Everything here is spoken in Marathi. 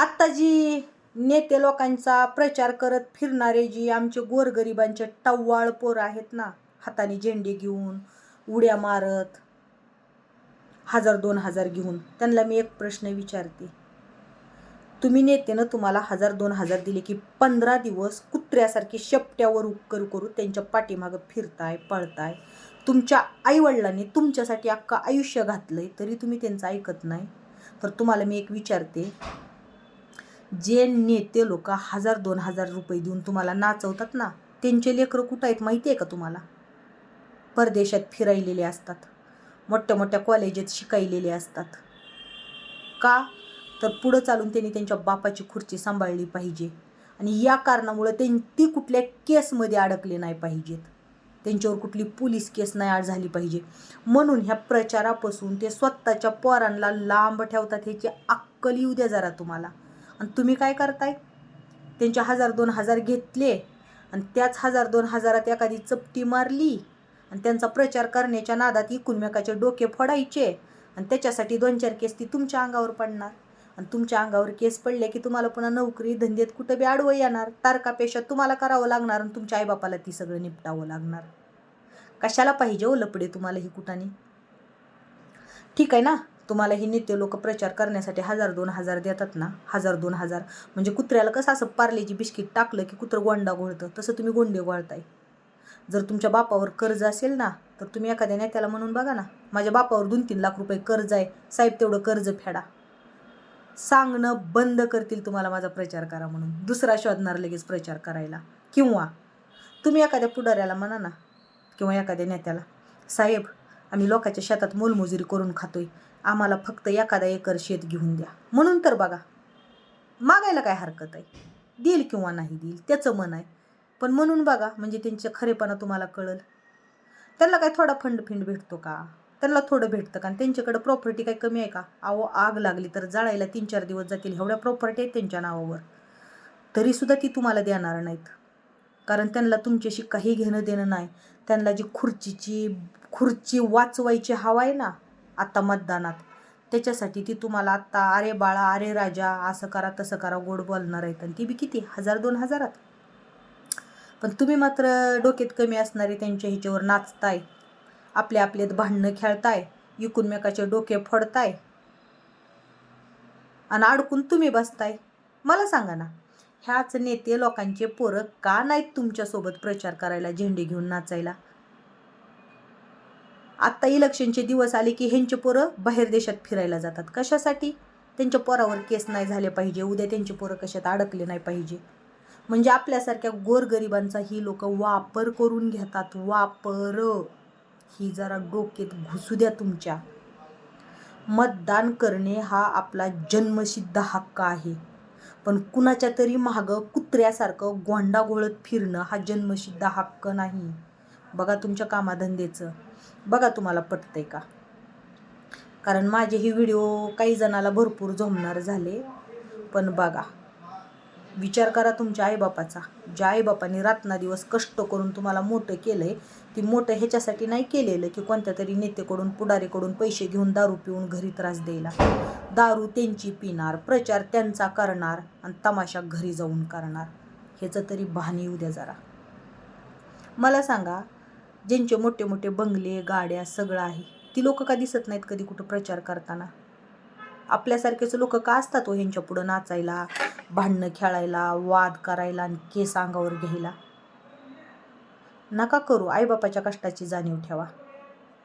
आत्ता जी नेते लोकांचा प्रचार करत फिरणारे जी आमचे गोरगरिबांचे टव्वाळ पोरं आहेत ना हाताने झेंडे घेऊन उड्या मारत हजार दोन हजार घेऊन त्यांना मी एक प्रश्न विचारते. तुम्ही नेतेनं तुम्हाला हजार दोन हजार दिले की पंधरा दिवस कुत्र्यासारखे शेपट्यावर उक्कर करू त्यांच्या पाठीमागं फिरताय पळताय? तुमच्या आईवडिलांनी तुमच्यासाठी अख्खं आयुष्य घातलंय तरी तुम्ही त्यांचं ऐकत नाही? तर तुम्हाला मी एक विचारते जे नेते लोक हजार दोन हजार रुपये देऊन तुम्हाला नाचवतात ना त्यांचे लेकरं कुठं आहेत माहिती आहे का तुम्हाला? परदेशात फिरायलेले असतात. मोठ्या मोठ्या कॉलेजेत शिकायलेले असतात. का? तर पुढं चालून त्यांनी त्यांच्या बापाची खुर्ची सांभाळली पाहिजे. आणि या कारणामुळं त्यां ती कुठल्या केसमध्ये अडकले नाही पाहिजेत. त्यांच्यावर कुठली पोलीस केस नाही आड झाली पाहिजे. म्हणून ह्या प्रचारापासून ते स्वतःच्या पोरांना लांब ठेवतात ह्याची अक्कल येऊ द्या जरा तुम्हाला. आणि तुम्ही काय करताय? त्यांच्या हजार दोन हजार घेतले आणि त्याच हजार दोन हजारात एखादी चपटी मारली आणि त्यांचा प्रचार करण्याच्या नादात एकूणमेकाचे डोके फोडायचे आणि त्याच्यासाठी दोन चार केस ती तुमच्या अंगावर पडणार. आणि तुमच्या अंगावर केस पडले की तुम्हाला पुन्हा नोकरी धंद्यात कुठं बी आडवं येणार. तारकापेक्षा तुम्हाला करावं लागणार आणि तुमच्या आईबापाला ती सगळं निपटावं लागणार. कशाला पाहिजे हो लपडे तुम्हाला ही कुठाने ठीक आहे ना? तुम्हाला ही नेते लोक प्रचार करण्यासाठी हजार दोन हजार देतात ना? हजार दोन हजार. म्हणजे कुत्र्याला कसं असं पार्लेजी बिस्किट टाकलं की कुत्रं गोंडा गोळतं तसं तुम्ही गोंडे गोळताय जर तुमच्या बापावर कर्ज असेल ना तर तुम्ही एखाद्या नेत्याला म्हणून बघा ना माझ्या बापावर दोन तीन लाख रुपये कर्ज आहे. साहेब तेवढं कर्ज फेडा. सांगणं बंद करतील तुम्हाला माझा प्रचार करा म्हणून. दुसरा शोधणार लगेच प्रचार करायला. किंवा तुम्ही एखाद्या पुढाऱ्याला म्हणा ना किंवा एखाद्या नेत्याला साहेब आम्ही लोकांच्या शेतात मोलमजुरी करून खातोय. आम्हाला फक्त एखादा एकर शेत घेऊन द्या. म्हणून तर बघा मागायला काय हरकत आहे? देईल किंवा नाही देईल त्याचं मन आहे. पण म्हणून बघा म्हणजे त्यांच्या खरेपणा तुम्हाला कळल. त्यांना काय थोडा फंड फिंड भेटतो का? त्यांना थोडं भेटतं का? आणि त्यांच्याकडं प्रॉपर्टी काही कमी आहे का? अहो आग लागली तर जाळायला तीन चार दिवस जातील एवढ्या प्रॉपर्टी आहेत त्यांच्या नावावर. तरीसुद्धा ती तुम्हाला देणार नाहीत. कारण त्यांना तुमच्याशी काही घेणं देणं नाही. त्यांना जी खुर्चीची खुर्ची वाचवायची हवा आहे ना आत्ता मतदानात. त्याच्यासाठी ती तुम्हाला आत्ता अरे बाळा अरे राजा असं करा तसं करा गोड बोलणार आहेत. आणि ती बी किती? हजार दोन हजारात. पण तुम्ही मात्र डोक्यात कमी असणारे त्यांच्या ह्याच्यावर नाचताय. आपल्या आपल्यात भांडणं खेळताय. एकूणमेकाचे डोके फोडताय. आणि अडकून तुम्ही बसताय. मला सांगा ना ह्याच नेते लोकांचे पोरं का नाहीत तुमच्यासोबत प्रचार करायला झेंडे घेऊन नाचायला? आत्ता इलेक्शनचे दिवस आले की ह्यांचे पोरं बाहेर देशात फिरायला जातात. कशासाठी? त्यांच्या पोरावर केस नाही झाले पाहिजे. उद्या त्यांचे पोरं कशात अडकले नाही पाहिजे. म्हणजे आपल्यासारख्या गोरगरिबांचा ही लोक वापर करून घेतात. वापर. ही जरा डोक्यात घुसू द्या तुमच्या. मतदान करणे हा आपला जन्मसिद्ध हक्क आहे. पण कुणाच्या तरी मागं कुत्र्यासारखं गोंडा घोळत फिरणं हा जन्मसिद्ध हक्क नाही. बघा तुमच्या कामाधंद्याचं बघा तुम्हाला पटतंय का? कारण माझे ही व्हिडिओ काही जणाला भरपूर झोमणार झाले. पण बघा विचार करा तुमच्या आईबापाचा. ज्या आईबापाने रात्रदिवस कष्ट करून तुम्हाला मोठं केलं आहे ती मोठं ह्याच्यासाठी नाही केलेलं की कोणत्या तरी नेतेकडून पुढारीकडून पैसे घेऊन दारू पिऊन घरी त्रास द्यायला. दारू त्यांची पिणार प्रचार त्यांचा करणार आणि तमाशा घरी जाऊन करणार. ह्याचं तरी भान येऊ द्या जरा. मला सांगा ज्यांचे मोठे मोठे बंगले गाड्या सगळं आहे. ती लोक का दिसत नाहीत कधी कुठं प्रचार करताना? आपल्यासारखेच लोक का असतात हो ह्यांच्या पुढं नाचायला भांडणं खेळायला वाद करायला आणि केस अंगावर घ्यायला? नका करू. आईबापाच्या कष्टाची जाणीव ठेवा.